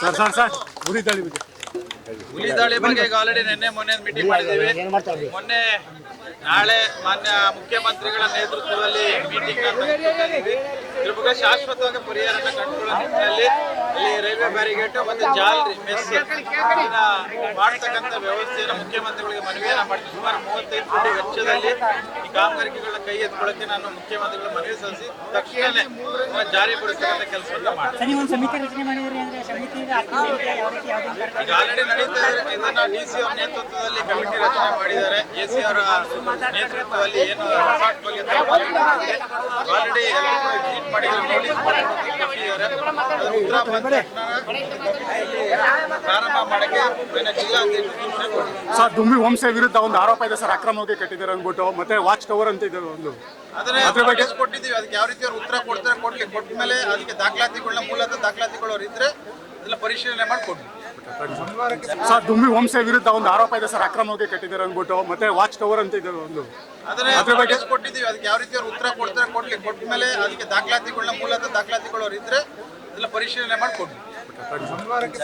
Sir sir sir ಉರಿದಾಳಿ ಬಗ್ಗೆ ಹುಲಿ ದಾಳಿ ಬಗ್ಗೆ ಈಗ ಆಲ್ರೆಡಿ ನಿನ್ನೆ ಮೊನ್ನೆ ಮೀಟಿಂಗ್ ಮಾಡಿದ್ದೀವಿ. ಮೊನ್ನೆ ನಾಳೆ ಮಾನ್ಯ ಮುಖ್ಯಮಂತ್ರಿಗಳ ನೇತೃತ್ವದಲ್ಲಿ ಮೀಟಿಂಗ್ ಶಾಶ್ವತವಾಗಿ ಪರಿಹಾರ ಕಂಡುಕೊಳ್ಳುವ ನಿಟ್ಟಿನಲ್ಲಿ ರೈಲ್ವೆ ಬ್ಯಾರಿಗೇಟ್ ಮತ್ತೆ ಜಾಲರಿ ಮೆಸ್ ಮಾಡ್ತಕ್ಕಂಥ ವ್ಯವಸ್ಥೆಯನ್ನು ಮುಖ್ಯಮಂತ್ರಿಗಳಿಗೆ ಮನವಿಯನ್ನ ಮಾಡ್ತೀವಿ ಸುಮಾರು ಮೂವತ್ತೈದು ಕೋಟಿ ವೆಚ್ಚದಲ್ಲಿ ಈ ಕಾಮಗಾರಿಕೆಗಳನ್ನ ಕೈ ಎತ್ಕೊಳ್ಳೋಕೆ ನಾನು ಮುಖ್ಯಮಂತ್ರಿಗಳ ಮನವಿ ಸಲ್ಲಿಸಿ ತಕ್ಷಣನೇ ಅದನ್ನ ಜಾರಿಗೊಳಿಸ್ತಕ್ಕಂಥ ಕೆಲಸವನ್ನ ಮಾಡ್ತೀನಿ ಈಗ ಆಲ್ರೆಡಿ ನಡೀತಾ ಇದೆ. ಇದನ್ನ ಡಿ ಸಿ ಅವರ ನೇತೃತ್ವದಲ್ಲಿ ಕಮಿಟಿ ರಚನೆ ಮಾಡಿದ್ದಾರೆ. ಎ ಸಿ ಅವರ ನೇತೃತ್ವದಲ್ಲಿ ಏನು ಆಲ್ರೆಡಿ ಅದ್ರ ಬಂದ ಪ್ರಾರಂಭ ಮಾಡಕ್ಕೆ ಸರ್ ದುಂಬಿ ವಂಶ ವಿರುದ್ಧ ಒಂದು ಆರೋಪ ಇದೆ ಸರ್ ಅಕ್ರಮವಾಗಿ ಕಟ್ಟಿದ್ದಾರೆ ಅಂದ್ಬಿಟ್ಟು. ಮತ್ತೆ ವಾಚ್ ಟವರ್ ಅಂತ ಇದೆ ಒಂದು. ನೋಟಿಸ್ ಕೊಟ್ಟಿದ್ದೀವಿ ಅದಕ್ಕೆ ಯಾವ ರೀತಿ ಅವ್ರು ಉತ್ತರ ಕೊಡ್ತಾರೆ ಕೊಡ್ಲಿ ಕೊಟ್ಟ ಮೇಲೆ ಅದಕ್ಕೆ ದಾಖಲಾತಿಗಳನ್ನ ಮೂಲತಃ ದಾಖಲಾತಿಗಳವ್ರು ಇದ್ರೆ ಅದನ್ನ ಪರಿಶೀಲನೆ ಮಾಡಿ ಕೊಡ್ಲಿ ಸರ್ ದುಂಬಿ ವಂಶ ವಿರುದ್ಧ ಒಂದು ಆರೋಪ ಇದೆ ಸರ್ ಅಕ್ರಮವಾಗಿ ಕಟ್ಟಿದ್ದಾರೆ ಅಂದ್ಬಿಟ್ಟು. ಮತ್ತೆ ವಾಚ್ ಟವರ್ ಅಂತ ಇದೆ ಒಂದು. ಅದನ್ನೇ ನೋಟಿಸ್ ಕೊಟ್ಟಿದ್ದೀವಿ. ಅದಕ್ಕೆ ಯಾವ ರೀತಿ ಅವ್ರು ಉತ್ತರ ಕೊಡ್ತಾರೆ ಕೊಡ್ಲಿ ಕೊಟ್ಟ ಮೇಲೆ ಅದಕ್ಕೆ ದಾಖಲಾತಿಗಳನ್ನ ಮೂಲತಃ ದಾಖಲಾತಿಗಳು ಇದ್ರೆ ಅದನ್ನ ಪರಿಶೀಲನೆ ಮಾಡಿ ಕೊಡ್ಲಿ